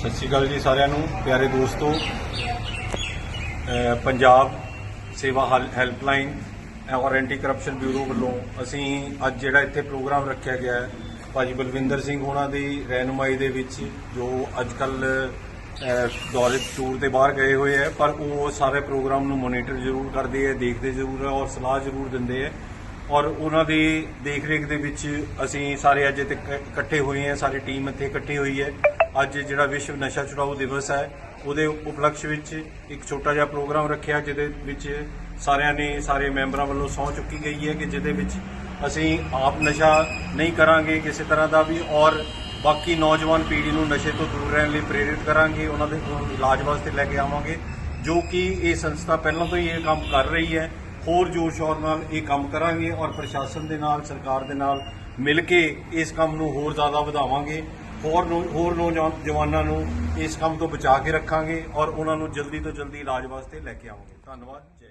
ਸਤਿ ਸ਼੍ਰੀ ਅਕਾਲ ਜੀ ਸਾਰਿਆਂ ਨੂੰ, ਪਿਆਰੇ ਦੋਸਤੋ। ਪੰਜਾਬ ਸੇਵਾ ਹਲ- ਹੈਲਪਲਾਈਨ ਔਰ ਐਂਟੀ ਕਰਪਸ਼ਨ ਬਿਊਰੋ ਵੱਲੋਂ ਅਸੀਂ ਅੱਜ ਜਿਹੜਾ ਇੱਥੇ ਪ੍ਰੋਗਰਾਮ ਰੱਖਿਆ ਗਿਆ ਹੈ, ਭਾਜੀ ਬਲਵਿੰਦਰ ਸਿੰਘ ਹੋਣਾ ਦੀ ਰਹਿਨੁਮਾਈ ਦੇ ਵਿੱਚ, ਜੋ ਅੱਜ ਕੱਲ ਦੌਲਤ ਟੂਰ ਤੇ ਬਾਹਰ ਗਏ ਹੋਏ ਹੈ, ਪਰ ਉਹ ਸਾਰੇ ਪ੍ਰੋਗਰਾਮ ਨੂੰ ਮੋਨੀਟਰ ਜ਼ਰੂਰ ਕਰਦੇ ਹੈ, ਦੇਖਦੇ ਜ਼ਰੂਰ ਹੈ ਔਰ ਸਲਾਹ ਜ਼ਰੂਰ ਦਿੰਦੇ ਹੈ। ਔਰ ਉਹਨਾਂ ਦੀ ਦੇਖ ਰੇਖ ਦੇ ਵਿੱਚ ਅਸੀਂ ਸਾਰੇ ਅੱਜ ਇੱਥੇ ਇਕ- ਇਕੱਠੇ ਹੋਏ ਹਾਂ, ਸਾਰੀ ਟੀਮ ਇੱਥੇ ਇਕੱਠੀ ਹੋਈ ਹੈ। ਅੱਜ ਜਿਹੜਾ ਵਿਸ਼ਵ ਨਸ਼ਾ ਛੁਡਾਊ ਦਿਵਸ ਹੈ, ਉਹਦੇ ਉਪਲਕਸ਼ ਵਿੱਚ ਇੱਕ ਛੋਟਾ ਜਿਹਾ ਪ੍ਰੋਗਰਾਮ ਰੱਖਿਆ, ਜਿਹਦੇ ਵਿੱਚ ਸਾਰਿਆਂ ਨੇ, ਸਾਰੇ ਮੈਂਬਰਾਂ ਵੱਲੋਂ ਸਹੁੰ ਚੁੱਕੀ ਗਈ ਹੈ ਕਿ ਜਿਹਦੇ ਵਿੱਚ ਅਸੀਂ ਆਪ ਨਸ਼ਾ ਨਹੀਂ ਕਰਾਂਗੇ ਕਿਸੇ ਤਰ੍ਹਾਂ ਦਾ ਵੀ, ਔਰ ਬਾਕੀ ਨੌਜਵਾਨ ਪੀੜ੍ਹੀ ਨੂੰ ਨਸ਼ੇ ਤੋਂ ਦੂਰ ਰਹਿਣ ਲਈ ਪ੍ਰੇਰਿਤ ਕਰਾਂਗੇ, ਉਹਨਾਂ ਦੇ ਇਲਾਜ ਵਾਸਤੇ ਲੈ ਕੇ ਆਵਾਂਗੇ, ਜੋ ਕਿ ਇਹ ਸੰਸਥਾ ਪਹਿਲਾਂ ਤੋਂ ਹੀ ਇਹ ਕੰਮ ਕਰ ਰਹੀ ਹੈ। ਹੋਰ ਜੋਰ ਸ਼ੋਰ ਨਾਲ ਇਹ ਕੰਮ ਕਰਾਂਗੇ ਔਰ ਪ੍ਰਸ਼ਾਸਨ ਦੇ ਨਾਲ, ਸਰਕਾਰ ਦੇ ਨਾਲ ਮਿਲ ਕੇ ਇਸ ਕੰਮ ਨੂੰ ਹੋਰ ਜ਼ਿਆਦਾ ਵਧਾਵਾਂਗੇ। ਹੋਰ ਨੌ- ਹੋਰ ਨੌਜਵਾਨ, ਜਵਾਨਾਂ ਨੂੰ ਇਸ ਕੰਮ ਤੋਂ ਬਚਾ ਕੇ ਰੱਖਾਂਗੇ ਔਰ ਉਹਨਾਂ ਨੂੰ ਜਲਦੀ ਤੋਂ ਜਲਦੀ ਇਲਾਜ ਵਾਸਤੇ ਲੈ ਕੇ ਆਵਾਂਗੇ। ਧੰਨਵਾਦ, ਜੈ